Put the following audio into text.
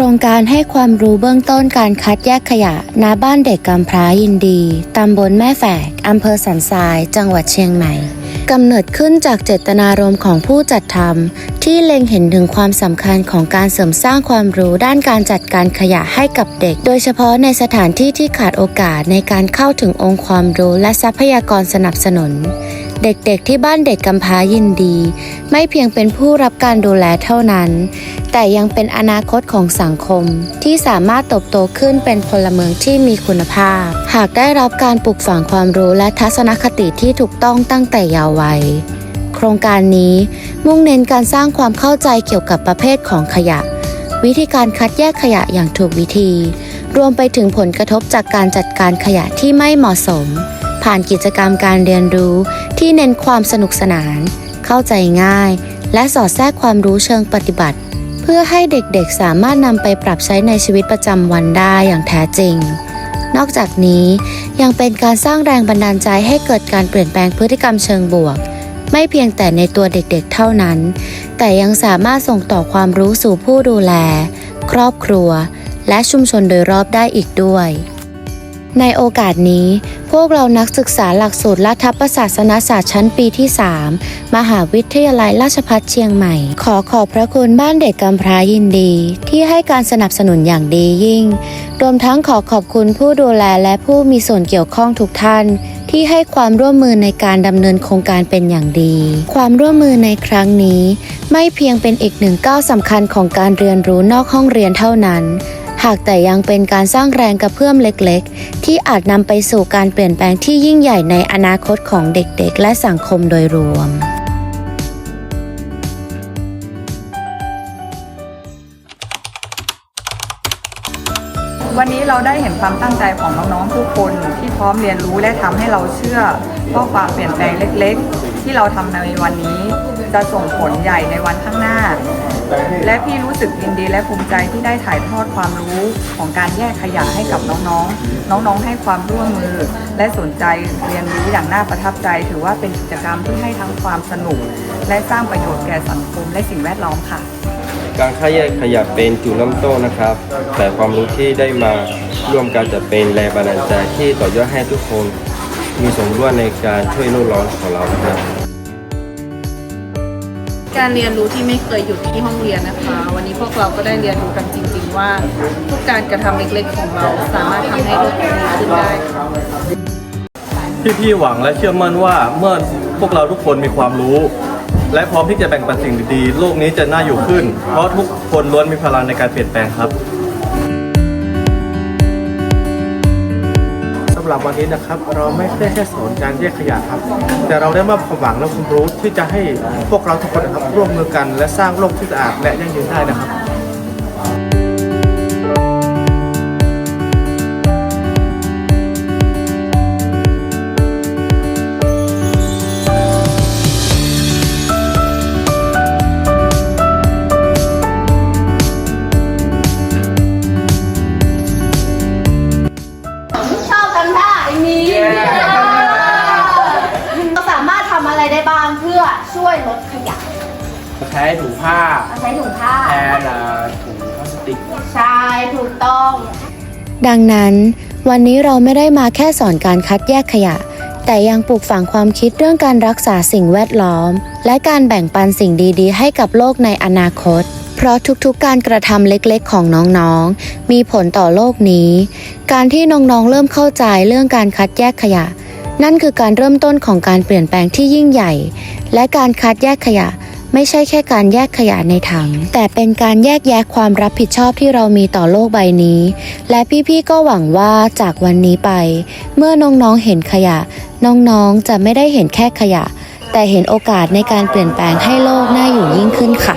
ครงการให้ความรู้เบื้องต้นการคัดแยกขยะณบ้านเด็กกำพร้ายินดี ตำบลแม่แฝก อำเภอสันทราย จังหวัดเชียงใหม่ กำเนิดขึ้นจากเจตนารมณ์ของผู้จัดทำที่เล็งเห็นถึงความสำคัญของการเสริมสร้างความรู้ด้านการจัดการขยะให้กับเด็ก โดยเฉพาะในสถานที่ที่ขาดโอกาสในการเข้าถึงองค์ความรู้และทรัพยากรสนับสนุน เด็กๆที่บ้านเด็กกำพร้ายินดี ไม่เพียงเป็นผู้รับการดูแลเท่านั้น แต่ยังเป็นอนาคตของสังคม ที่สามารถเติบโตขึ้นเป็นพลเมืองที่มีคุณภาพ หากได้รับการปลูกฝังความรู้และทัศนคติที่ถูกต้องตั้งแต่เยาว์วัยโครงการนี้มุ่งเน้นการสร้างความเข้าใจเกี่ยวกับประเภทของขยะ วิธีการคัดแยกขยะอย่างถูกวิธี รวมไปถึงผลกระทบจากการจัดการขยะที่ไม่เหมาะสม ผ่านกิจกรรมการเรียนรู้ ที่เน้นความสนุกสนาน เข้าใจง่าย และสอดแทรกความรู้เชิงปฏิบัติ เพื่อให้เด็กๆสามารถนำไปปรับใช้ในชีวิตประจำวันได้อย่างแท้จริง นอกจากนี้ยังเป็นการสร้างแรงบันดาลใจให้เกิดการเปลี่ยนแปลงพฤติกรรมเชิงบวก ไม่เพียงแต่ในตัวเด็กๆเท่านั้น แต่ยังสามารถส่งต่อความรู้สู่ผู้ดูแล ครอบครัว และชุมชนโดยรอบได้อีกด้วย ในโอกาสนี้ พวกเรานักศึกษาหลักสูตรรัฐประศาสนศาสตร์ชั้นปีที่ 3 มหาวิทยาลัยราชภัฏเชียงใหม่ ขอขอบพระคุณบ้านเด็กกำพร้ายินดี ที่ให้การสนับสนุนอย่างดียิ่ง รวมทั้งขอขอบคุณผู้ดูแลและผู้มีส่วนเกี่ยวข้องทุกท่าน ที่ให้ความร่วมมือในการดำเนินโครงการเป็นอย่างดี ความร่วมมือในครั้งนี้ ไม่เพียงเป็นอีกหนึ่งก้าวสำคัญของการเรียนรู้นอกห้องเรียนเท่านั้น หากแต่ยังเป็นการสร้างแรงกระเพื่อมเล็กๆ ที่อาจนำไปสู่การเปลี่ยนแปลงที่ยิ่งใหญ่ในอนาคตของเด็กๆ และสังคมโดยรวมวันนี้เราได้เห็นความตั้งใจของน้องๆทุกคนที่พร้อมเรียนรู้และทำให้เราเชื่อว่าความเปลี่ยนแปลงเล็กๆ ที่เราทำในวันนี้ จะส่งผลใหญ่ในวันข้างหน้า และพี่รู้สึกยินดีและภูมิใจที่ได้ถ่ายทอดความรู้ของการแยกขยะให้กับน้องๆ น้องๆ ให้ความร่วมมือ และสนใจเรียนรู้อย่างน่าประทับใจ ถือว่าเป็นกิจกรรมที่ให้ทั้งความสนุก และสร้างประโยชน์แก่สังคมและสิ่งแวดล้อมค่ะ การคัดแยกขยะเป็นจุดเริ่มต้นนะครับ แต่ความรู้ที่ได้มาร่วมกันจะเป็นแรงบันดาลใจที่ต่อยอดให้ทุกคนมีส่วนร่วมในการช่วยโลกร้อนของเรานะครับ การเรียนรู้ที่ไม่เคยหยุดที่ห้องเรียนนะคะ วันนี้พวกเราก็ได้เรียนรู้กันจริง ๆ ว่าทุกการกระทำเล็กๆของเราสามารถทำให้โลกดีขึ้นได้ค่ะพี่ๆหวังและเชื่อมั่นว่าเมื่อพวกเราทุกคนมีความรู้ และพร้อมที่จะแบ่งปันสิ่งดีๆโลกนี้จะน่าอยู่ขึ้น เพราะทุกคนล้วนมีพลังในการเปลี่ยนแปลงครับ หรับวันนี้นะครับ เราไม่ได้แค่สอนการแยกขยะครับ แต่เราได้มอบความหวังและความรู้ที่จะให้พวกเราทุกคนนะครับร่วมมือกัน และสร้างโลกที่สะอาดและยั่งยืนได้นะครับ ช่วยลดขยะใช้ถุงผ้าเราใช้ถุงผ้า แทนอ่าถุงพลาสติก ใช่ถูกต้อง ดังนั้น วันนี้เราไม่ได้มาแค่สอนการคัดแยกขยะ แต่ยังปลูกฝังความคิดเรื่องการรักษาสิ่งแวดล้อม และการแบ่งปันสิ่งดีๆ ให้กับโลกในอนาคต เพราะทุกๆ การกระทำเล็กๆ ของน้องๆ มีผลต่อโลกนี้ การที่น้องๆ เริ่มเข้าใจเรื่องการคัดแยกขยะ นั่นคือการเริ่มต้นของการเปลี่ยนแปลงที่ยิ่งใหญ่ และการคัดแยกขยะไม่ใช่แค่การแยกขยะในถัง แต่เป็นการแยกแยะความรับผิดชอบที่เรามีต่อโลกใบนี้ และพี่ๆก็หวังว่าจากวันนี้ไป เมื่อน้องๆเห็นขยะ น้องๆจะไม่ได้เห็นแค่ขยะ แต่เห็นโอกาสในการเปลี่ยนแปลงให้โลกน่าอยู่ยิ่งขึ้นค่ะ